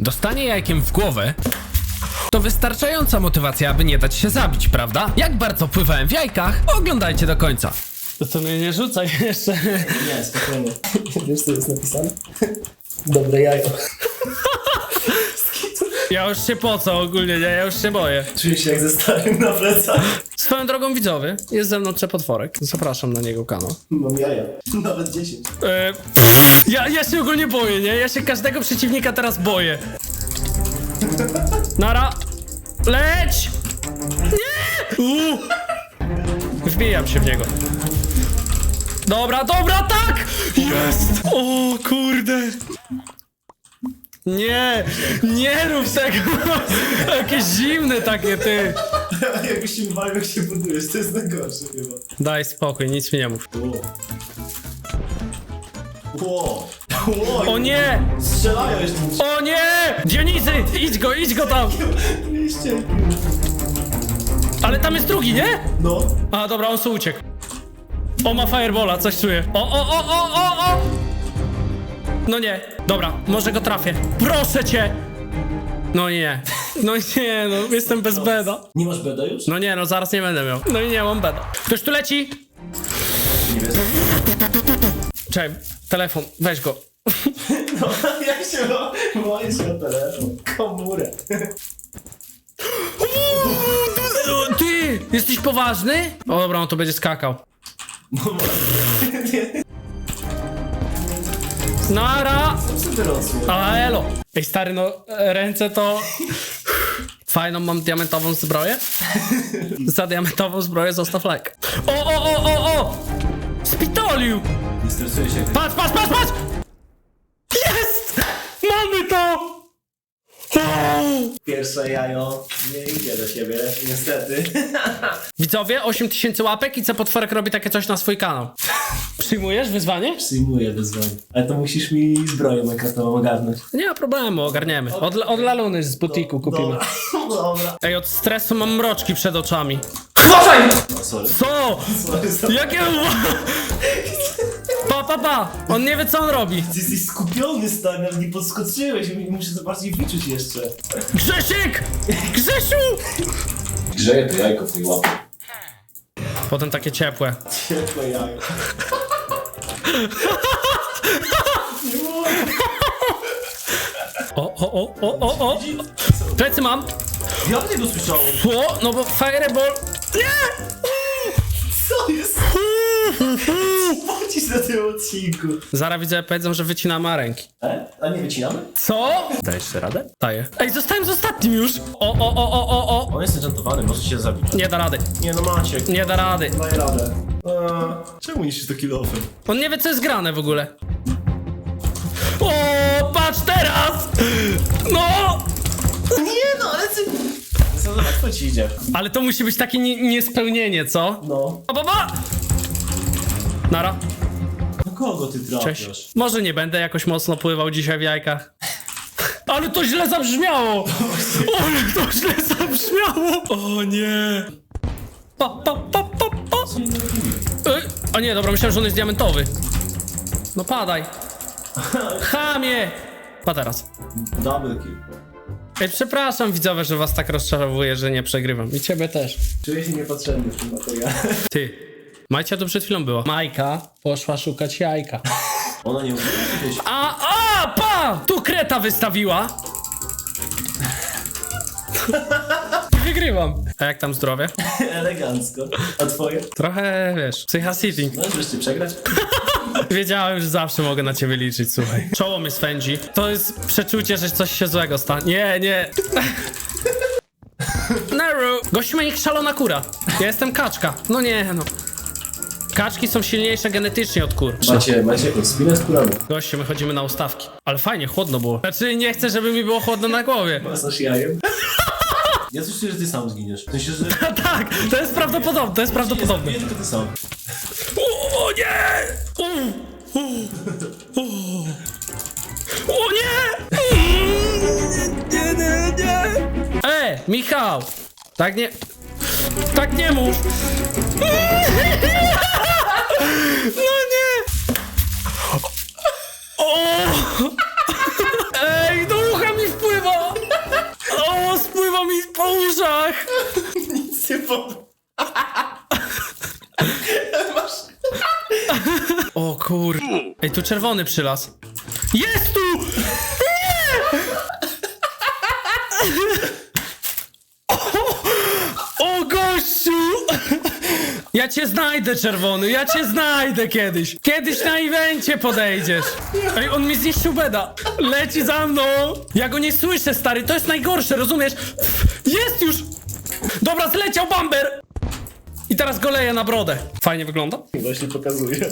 Dostanie jajkiem w głowę to wystarczająca motywacja, aby nie dać się zabić, prawda? Jak bardzo pływałem w jajkach? Oglądajcie do końca. To co mnie nie rzucaj jeszcze. Nie, spokojnie. Wiesz co jest napisane? Dobre jajo. Ja już się po co ogólnie, nie? Ja już się boję. Czuję się jak ze starym na plecach. Swoją drogą widzowie, jest ze mną Trzepotworek. Zapraszam na niego kanał. Mam jaja. Nawet 10. E, ja, ja się ogólnie boję, nie? Ja się każdego przeciwnika teraz boję. Nara! Leć! Nie! Uuu. Wbijam się w niego. Dobra, dobra, tak! Jest! O kurde! Nie! Nie rób tego! Jakieś zimne takie, ty! Jakoś się bawię, jak się budujesz, to jest najgorsze chyba. Daj spokój, nic mi nie mów. Ło. Ło. O nie! Strzelają jeszcze. O nie! Dionizy! Idź go, idź go tam! Liście. Ale tam jest drugi, nie? No. A, dobra, on su uciekł. O, ma firebola, coś czuję. O, o, o, o, o, o! No nie, dobra, może go trafię. Proszę cię! No nie, no nie, no jestem bez beda. Nie masz beda już? No nie, no zaraz nie będę miał. No i nie mam beda. Ktoś tu leci? Nie. Czekaj, telefon, weź go. No, jak się się o telefon. Komórę. Ty, jesteś poważny? O dobra, on to będzie skakał. No. Nara! Rosło? A elo. Ej stary, no ręce to... Fajną mam diamentową zbroję. Za diamentową zbroję zostaw like. O, o, o, o, o! Spitolił! Nie stresuję się. Patrz, patrz, patrz, patrz! Jest! Mamy to! O! Pierwsze jajo nie idzie do siebie, niestety. Widzowie, 8000 łapek i co potworek robi takie coś na swój kanał. Przyjmujesz wyzwanie? Przyjmuję wyzwanie. Ale to musisz mi zbroję minecraftową ogarnąć. Nie ma problemu, ogarniemy. Od, od Laluny z butiku kupimy. Dobra. Dobra. Ej, od stresu mam mroczki przed oczami. O, sorry. Co? Sorry, sorry. Jakie Pa, pa, pa! On nie wie co on robi. Ty jesteś skupiony, stary, nawet nie podskoczyłeś. Muszę zobaczyć i wyczuć jeszcze. Grzesiek! Grzesiu! Grzeje to jajko w tej łapie. Potem takie ciepłe. Ciepłe jajo. O, o, o, o, o, o! Plecy mam! Ja tego słyszałem. O, no bo fireball... Nie! Co jest? Płacisz na tym odcinku. Zaraz widzę, powiedzą, że wycinamy ręki. E? A nie wycinamy? Co? Dajesz sobie radę? Daję. Ej, zostałem z ostatnim już! O, o, o, o, o, o! On jest enchantowany, może się zabić. Nie da rady. Nie no Maciek. Nie da rady. Daj radę. Eee, czemu niszczysz to kilofem? On nie wie, co jest grane w ogóle. O, patrz teraz! No! Nie no, ale ty... Co za łatwo ci idzie? Ale to musi być takie nie, niespełnienie, co? No. O, baba! Nara. No kogo ty trafiasz? Cześć. Może nie będę jakoś mocno pływał dzisiaj w jajkach. Ale to źle zabrzmiało! Ale to źle zabrzmiało! O nie! Pa, pa, pa, pa, pa. Ej, A nie, dobra, myślałem, że on jest diamentowy. No padaj. Chamie! Pa teraz. Double kill. Ej, przepraszam widzowie, że was tak rozczarowuję, że nie przegrywam. I ciebie też. Czuję się niepotrzebny w tym materiale. Ty. Majcia tu przed chwilą była. Majka poszła szukać jajka. Ona nie kiedyś. A, a, pa! Tu kreta wystawiła. I wygrywam. A jak tam zdrowie? Elegancko. A twoje? Trochę, wiesz, psycha sitting. Możesz wreszcie przegrać? Wiedziałem, że zawsze mogę na ciebie liczyć, słuchaj. Czoło mnie swędzi. To jest przeczucie, że coś się złego stanie. Nie, nie. Naru. Gościu ma niech szalona kura. Ja jestem kaczka. No nie, no. Kaczki są silniejsze genetycznie od kur. Macie, macie jakąś spinę z kurami? Gościu, my chodzimy na ustawki. Ale fajnie, chłodno było. Znaczy, nie chcę, żeby mi było chłodno na głowie. Masaż jajem? Ja coś czuję, że ty sam zginiesz. W sensie, że... tak, to jest prawdopodobne, to jest prawdopodobne. Nie tylko ty sam. O, o nie! O, o, o. o nie! Nie, nie, nie! E, Michał! Tak nie... Tak nie mów! No nie! O! Ej, do ucha mi wpływa! mi po uszach! Nic nie powiem. Masz... O kur... Ej, tu czerwony przylas. Jest tu! Nie! O, o gościu! Ja cię znajdę, czerwony, ja cię znajdę kiedyś. Kiedyś na evencie podejdziesz. Ej, on mi zniszczył beda. Leci za mną. Ja go nie słyszę, stary, to jest najgorsze, rozumiesz? Jest już! Dobra, zleciał bamber! I teraz go leję na brodę. Fajnie wygląda? Właśnie pokazuję.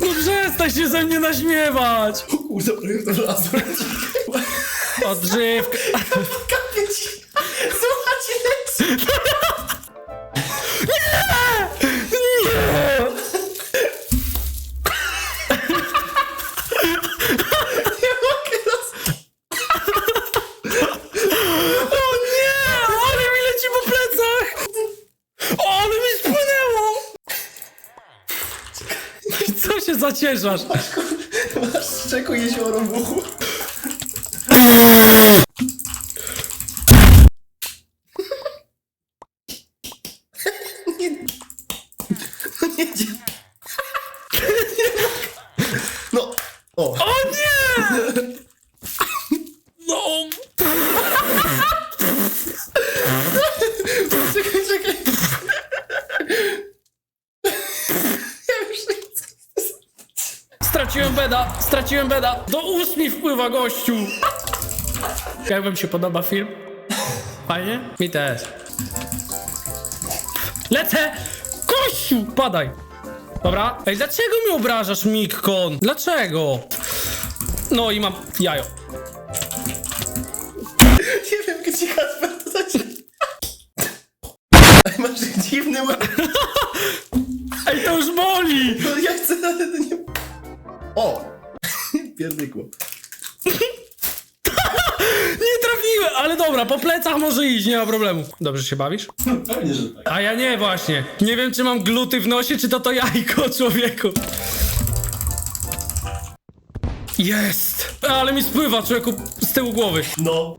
No przestań się ze mnie naśmiewać! Prawie to wlazłem. Odżywka. Kapię ci. Słuchajcie, leci. Nie! Nie mogę roz... O nie! Ale mi leci po plecach! O, ale mi spłynęło! Zacieszasz? Masz z czego jezioro w uchu. Nie... Nie idzie. No. O. O nie! No! Czekaj, czekaj. Ja już nie chcę. Straciłem beda, straciłem beda. Do ust mi wpływa gościu. Jak wam się podoba film? Fajnie? Mi też. Lecę! Kościu! Padaj! Dobra. Ej, dlaczego mi obrażasz, Mikkon? Dlaczego? No i mam jajo. Nie wiem, gdzie Kasper to. Ej, Masz dziwny łeb. O! Pierdykło. Nie trafiłem, ale dobra, po plecach może iść, nie ma problemu. Dobrze się bawisz? Pewnie, że tak. A ja nie właśnie. Nie wiem, czy mam gluty w nosie, czy to to jajko, człowieku. Jest! Ale mi spływa, człowieku, z tyłu głowy. No.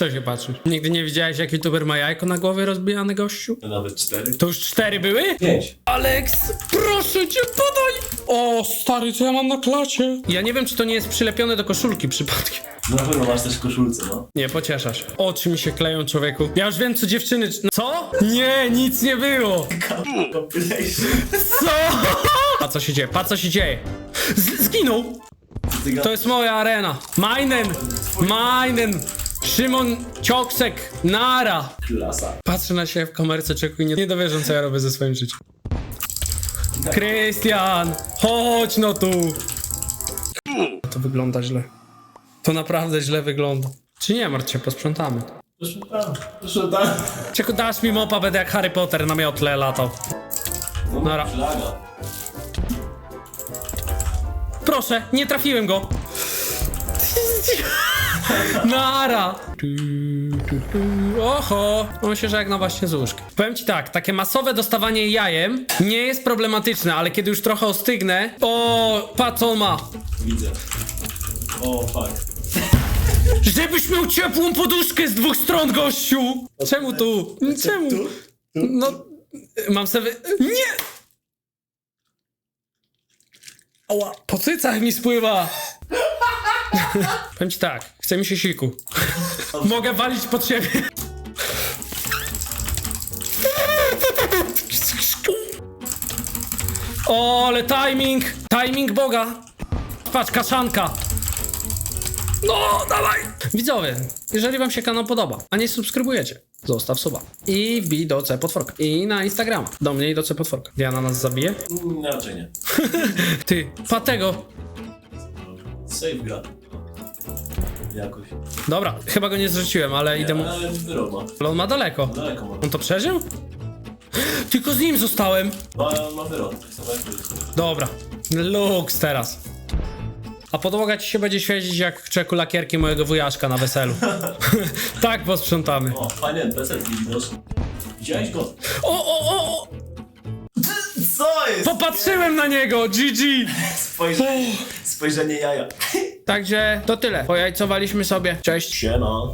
Co się patrzysz? Nigdy nie widziałeś, jak youtuber ma jajko na głowie rozbijane, gościu? Nawet cztery. To już cztery były? Pięć. Alex, proszę cię, podaj! O, stary, co ja mam na klacie? Ja nie wiem, czy to nie jest przylepione do koszulki przypadkiem. Na pewno masz też koszulce, no. Nie, pocieszasz. Oczy mi się kleją, człowieku. Ja już wiem, co dziewczyny... Co? Nie, nic nie było. Compilation. Co? A co się dzieje? Pa co się dzieje? Z zginął! To jest moja arena. Majnen! Majnen! Szymon Cioksek! Nara! Klasa. Patrzę na siebie w kamerce, czeku i nie, nie dowierzę, co ja robię ze swoim życiem. Krystian! Chodź no tu! To wygląda źle. To naprawdę źle wygląda. Czy nie martw się, posprzątamy. Proszę tam. Proszę tam. Czeku, dasz mi mopa, będę jak Harry Potter na miotle latał. No, Nara. Proszę, nie trafiłem go. Nara. Oho, on się żegna właśnie z łóżkiem. Powiem ci tak, takie masowe dostawanie jajem nie jest problematyczne, ale kiedy już trochę ostygnę... O, patrz co on ma. Widzę. O, fuck. Żebyś miał ciepłą poduszkę z dwóch stron, gościu! Czemu tu? Czemu? No, mam sobie... Nie! Ała, po cycach mi spływa! Powiem ci tak, chce mi się siku. Mogę walić pod siebie. O, ale timing! Timing Boga! Patrz, kaszanka! No, dawaj! Widzowie, jeżeli wam się kanał podoba, a nie subskrybujecie, zostaw suba. I wbij do C potworka. I na Instagrama. Do mnie i do C potworka. Diana nas zabije? Mm, Raczej nie. Ty, patego. Save gra. Jakoś. Dobra, chyba go nie zrzuciłem, ale idę mu... Ale. Ale on ma daleko. Daleko ma. On to przeżył? Tylko z nim zostałem. Ma, ma wyrok. Dobra, luks teraz. A podłoga ci się będzie świecić jak czeku lakierki mojego wujaszka na weselu. tak posprzątamy. O, fajny NPC widoczny. Widziałeś go? O, o, o, o! Co jest? Popatrzyłem na niego, GG! Spojrzenie, spojrzenie jaja. Także to tyle. Pojajcowaliśmy sobie. Cześć. Siema.